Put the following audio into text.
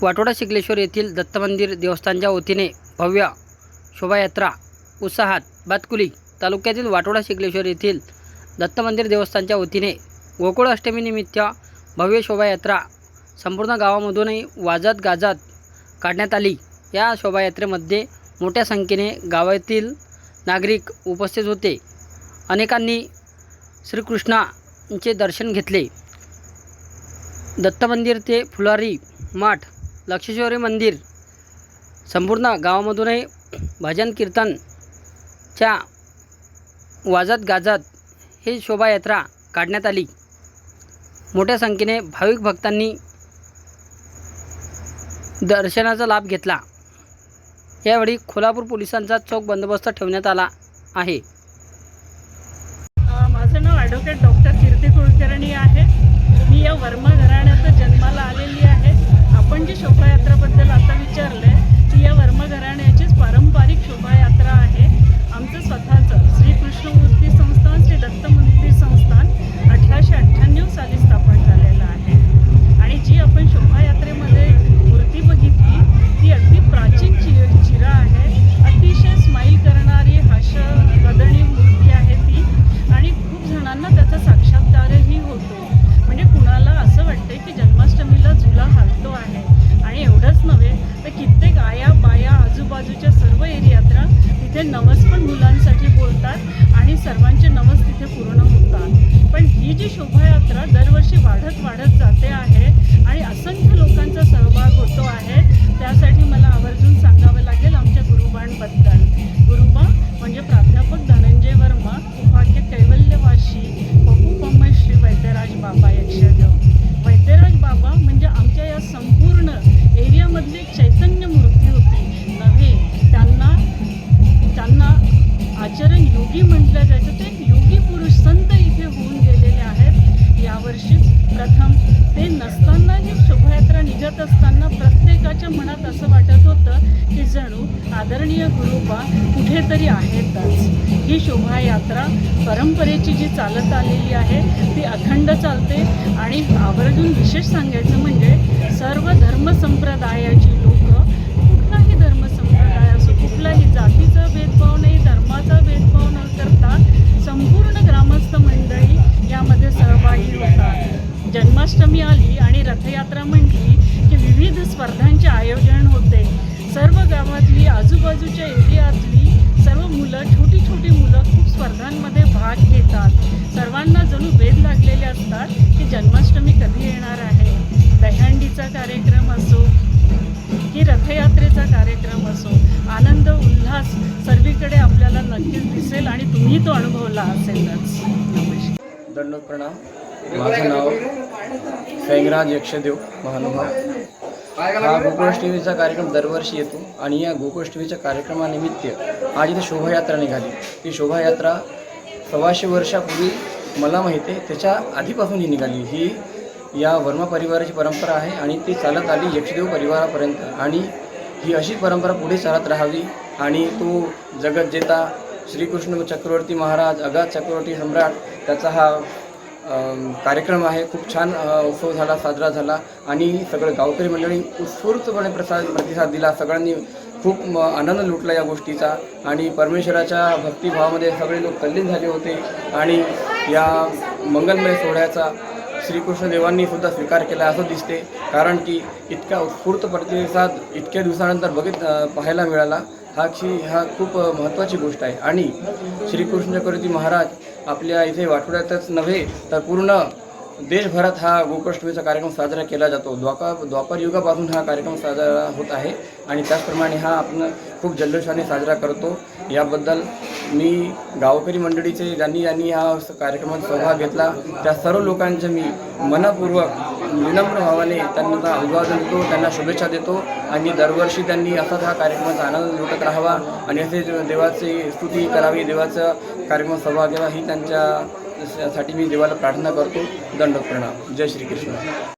वाटोडा शिकलेश्वर येथील दत्त मंदिर देवस्थानच्या वतीने भव्य शोभायात्रा उत्साहात बातकुली तालुक्यातील वाटोडा शिकलेश्वर येथील दत्त मंदिर देवस्थानच्या वतीने गोकुळ अष्टमीनिमित्त भव्य शोभायात्रा संपूर्ण गावामधूनही वाजत गाजत काढण्यात आली. या शोभायात्रेमध्ये मोठ्या संख्येने गावातील नागरिक उपस्थित होते. अनेकांनी श्रीकृष्णांचे दर्शन घेतले. दत्त मंदिर ते फुलारी माठ लक्षेश्वरी मंदिर. संपूर्ण गावामधूनही भजन कीर्तनच्या वाजत गाजत ही शोभायात्रा काढण्यात आली. मोठ्या संख्येने भाविक भक्तांनी दर्शनाचा लाभ घेतला. यावेळी कोल्हापूर पोलिसांचा चोख बंदोबस्त ठेवण्यात आला आहे. माझं नाव ॲडव्होकेट डॉक्टर कीर्ती कुलकर्णी आहे. मी या वर्मा घराण्यात जन्माला आलेली आहे. आपण जी शोभायात्राबद्दल आता विचारले सर्वांचे नवस तिथे पूर्ण होतात. पण ही जी शोभायात्रा दरवर्षी वाढत वाढत जाते आहे आणि असंख्य लोकांचा सहभाग होतो आहे. शोभायात्रा असताना प्रत्येकाच्या मनात असं वाटत होतं की जणू आदरणीय गुरुबा कुठेतरी आहेतच. ही शोभायात्रा परंपरेची जी चालत आलेली आहे ती अखंड चालते. आणि आवर्जून विशेष सांगायचं म्हणजे सर्व धर्मसंप्रदायाची लोक कुठलाही धर्मसंप्रदाय असो कुठलाही जातीचा भेदभाव नाही धर्माचा भेदभाव न करता संपूर्ण ग्रामस्थ मंडळी यामध्ये सहभागी होतात. जन्माष्टमी आली आणि रथयात्रा आजूबाजूच्या एरियातली सर्व मुलं छोटी छोटी मुलं खूप स्पर्धांमध्ये भाग घेतात. सर्वांना जणू वेध लागलेले असतात की जन्माष्टमी कधी येणार आहे? दह्यांडीचा कार्यक्रम असो की रथयात्रेचा कार्यक्रम असो आनंद उल्हास सर्वीकडे आपल्याला नक्कीच दिसेल आणि तुम्ही तो अनुभवला असेलच. नमस्कार. दंडोत प्रणाम. माझं नाव सैंगराज यक्षदेव महानुभाव. हा गोकुळाष्टमीचा कार्यक्रम दरवर्षी येतो आणि या गोकुळाष्टमीच्या कार्यक्रमानिमित्त आज इथे शोभायात्रा निघाली. ती शोभायात्रा सव्वाशे वर्षापूर्वी मला माहिती आहे त्याच्या आधीपासून ही निघाली. ही या वर्मा परिवाराची परंपरा आहे आणि ती चालत आली यक्षदेव परिवारापर्यंत. आणि ही अशी परंपरा पुढे चालत राहावी आणि तो जगज्जेता श्रीकृष्ण चक्रवर्ती महाराज अगाध चक्रवर्ती सम्राट त्याचा हा कार्यक्रम आहे. खूप छान उत्सव झाला साजरा झाला. आणि सगळं गावकरी मंडळी उत्स्फूर्तपणे प्रसाद प्रतिसाद दिला. सगळ्यांनी खूप आनंद लुटला या गोष्टीचा. आणि परमेश्वराच्या भक्तिभावामध्ये सगळे लोक तल्लीन झाले होते. आणि या मंगलमय सोहळ्याचा श्रीकृष्णदेवांनी सुद्धा स्वीकार केला असं दिसते. कारण की इतका उत्स्फूर्त प्रतिसाद इतक्या दिवसानंतर बघित पाहायला मिळाला. हा की हा खूप महत्त्वाची गोष्ट आहे. आणि श्रीकृष्ण चक्रवर्ती महाराज आपल्या इथे वाटोड्यातच नव्हे तर पूर्ण देशभरात हा गोकुष्टमीचा कार्यक्रम साजरा केला जातो. द्वापा द्वापार युगापासून हा कार्यक्रम साजरा होत आहे आणि त्याचप्रमाणे हा आपण खूप जल्लोषाने साजरा करतो. याबद्दल मी गावकरी मंडळीचे ज्यांनी ज्यांनी हा कार्यक्रमात सहभाग घेतला त्या सर्व लोकांचे मी मनपूर्वक विनम्र भावाने त्यांना अभिवादन देतो त्यांना शुभेच्छा देतो आणि दरवर्षी त्यांनी असाच हा कार्यक्रमाचा आनंद लुटत राहावा आणि असे देवाची स्तुती करावी देवाचा कार्यक्रम सहभाग घ्यावा ही त्यांच्या साठी मी देवाला प्रार्थना करतो. दंड प्रणाम. जय श्रीकृष्ण.